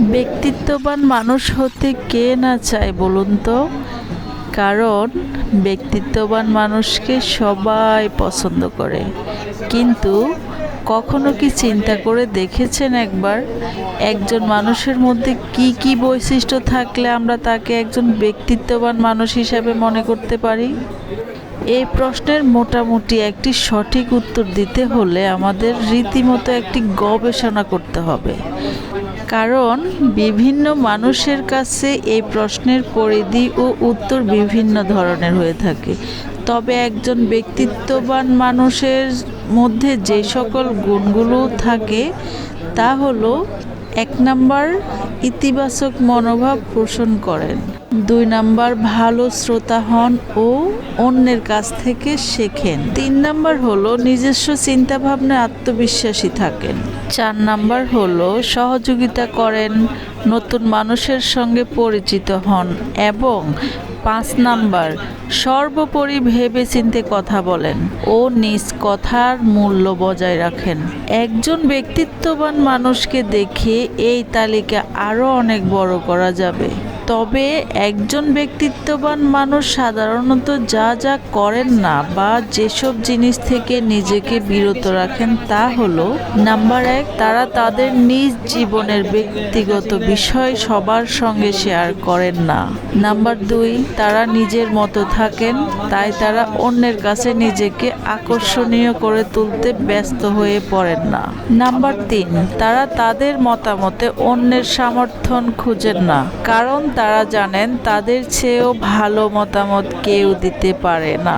ব্যক্তিত্ববান মানুষ হতে কে না চায় বলুন তো? কারণ ব্যক্তিত্ববান মানুষকে সবাই পছন্দ করে। কিন্তু কখনো কি চিন্তা করে দেখেছেন একবার? একজন মানুষের মধ্যে কি কি বৈশিষ্ট্য থাকলে আমরা তাকে একজন ব্যক্তিত্ববান মানুষ হিসাবে মনে করতে পারি? এই প্রশ্নের মোটামুটি একটি সঠিক উত্তর দিতে হলে আমাদের রীতিমতো একটি গবেষণা করতে হবে। কারণ বিভিন্ন মানুষের কাছে এই প্রশ্নের পরিধি ও উত্তর বিভিন্ন ধরনের হয়ে থাকে। তবে একজন ব্যক্তিত্ববান মানুষের মধ্যে যে সকল গুণগুলো থাকে, তা হলো এক নাম্বার ইতিবাচক মনোভাব পোষণ করেন। দুই নাম্বার, ভালো শ্রোতা হন ও অন্যের কাছ থেকে শেখেন। তিন নাম্বার হলো, নিজস্ব চিন্তাভাবনায় আত্মবিশ্বাসী থাকেন। চার নাম্বার হলো, সহযোগিতা করেন, নতুন মানুষের সঙ্গে পরিচিত হন এবং পাঁচ নাম্বার, সর্বোপরি ভেবে চিনতে কথা বলেন ও নিজ কথার মূল্য বজায় রাখেন। একজন ব্যক্তিত্ববান মানুষকে দেখে এই তালিকা আরও অনেক বড় করা যাবে। তবে একজন ব্যক্তিত্ববান মানুষ সাধারণত যা যা করেন না বা যেসব জিনিস থেকে নিজেকে বিরত রাখেন তা হলো, নাম্বার এক, তারা তাদের নিজ জীবনের ব্যক্তিগত বিষয় সবার সঙ্গে শেয়ার করেন না। নাম্বার দুই, তারা নিজের মতো থাকেন, তাই তারা অন্যের কাছে নিজেকে আকর্ষণীয় করে তুলতে ব্যস্ত হয়ে পড়েন না। নাম্বার তিন, তারা তাদের মতামতে অন্যের সমর্থন খুঁজেন না, কারণ তারা জানেন তাদের চেয়েও ভালো মতামত কেউ দিতে পারে না।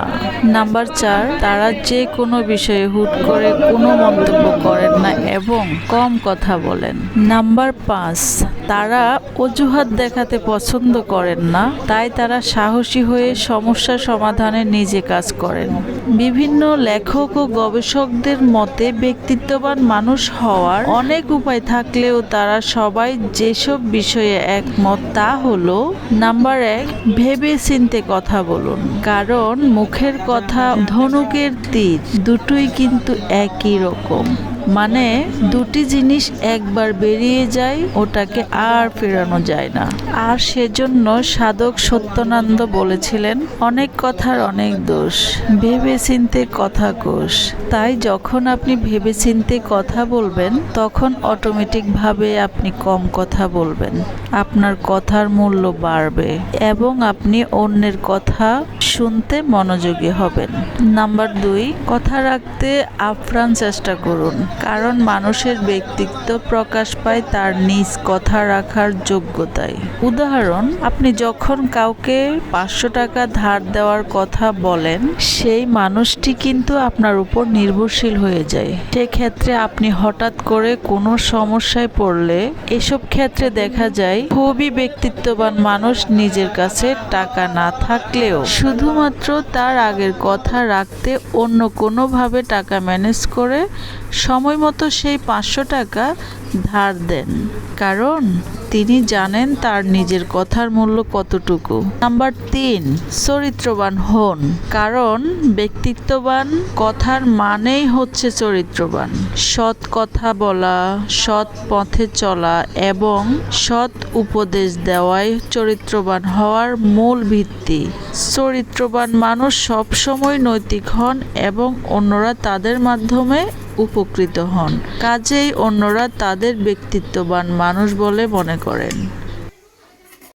নাম্বার চার, তারা যে কোনো বিষয়ে হুট করে কোনো মন্তব্য করেন না এবং কম কথা বলেন। নাম্বার পাঁচ তারা অজুহাত দেখাতে পছন্দ করেন না, তাই তারা সাহসী হয়ে সমস্যা সমাধানে নিজে কাজ করেন। বিভিন্ন লেখক ও গবেষকদের মতে, ব্যক্তিত্ববান মানুষ হওয়ার অনেক উপায় থাকলেও তারা সবাই যেসব বিষয়ে একমত, তা হলো, নাম্বার এক, ভেবে চিনতে কথা বলুন। কারণ মুখের কথা ধনুকের তীর, দুটোই কিন্তু একই রকম। মানে দুটি জিনিস একবার বেরিয়ে যায়, ওটাকে আর ফেরানো যায় না। আর সেজন্য সাধক সত্যনন্দ বলেছিলেন, অনেক কথার অনেক দোষ ভেবে চিনতে কথা কোষ। তাই যখন আপনি ভেবে চিনতে কথা বলবেন, তখন অটোমেটিকভাবে আপনি কম কথা বলবেন। আপনার কথার মূল্য বাড়বে এবং আপনি অন্যের কথা শুনতে মনোযোগী হবেন। নাম্বার দুই, কথা রাখতে আপ্রাণ চেষ্টা করুন। কারণ মানুষের ব্যক্তিত্ব প্রকাশ পায় তার নিজ কথা রাখার যোগ্যতায়। উদাহরণ, আপনি যখন কাউকে পাঁচশো টাকা ধার দেওয়ার কথা বলেন, সেই মানুষটি কিন্তু আপনার উপর নির্ভরশীল হয়ে যায়। সেক্ষেত্রে আপনি হঠাৎ করে কোনো সমস্যায় পড়লে এসব ক্ষেত্রে দেখা যায়, খুবই ব্যক্তিত্ববান মানুষ নিজের কাছে টাকা না থাকলেও শুধুমাত্র তার আগের কথা রাখতে অন্য কোনোভাবে টাকা ম্যানেজ করে সময় মতো সেই পাঁচশো টাকা ধার দেন। কারণ তিনি জানেন তার নিজের কথার মূল্য কতটুকু। নাম্বার তিন, চরিত্রবান হন। কারণ ব্যক্তিত্ববান কথার মানেই হচ্ছে চরিত্রবান। সৎ কথা বলা, সৎ পথে চলা এবং সৎ উপদেশ দেওয়াই চরিত্রবান হওয়ার মূল ভিত্তি। চরিত্রবান মানুষ সবসময় নৈতিক হন এবং অন্যরা তাদের মাধ্যমে উপকৃত হন। কাজেই অন্যরা তাদের ব্যক্তিত্ববান মানুষ বলে মনে করেন।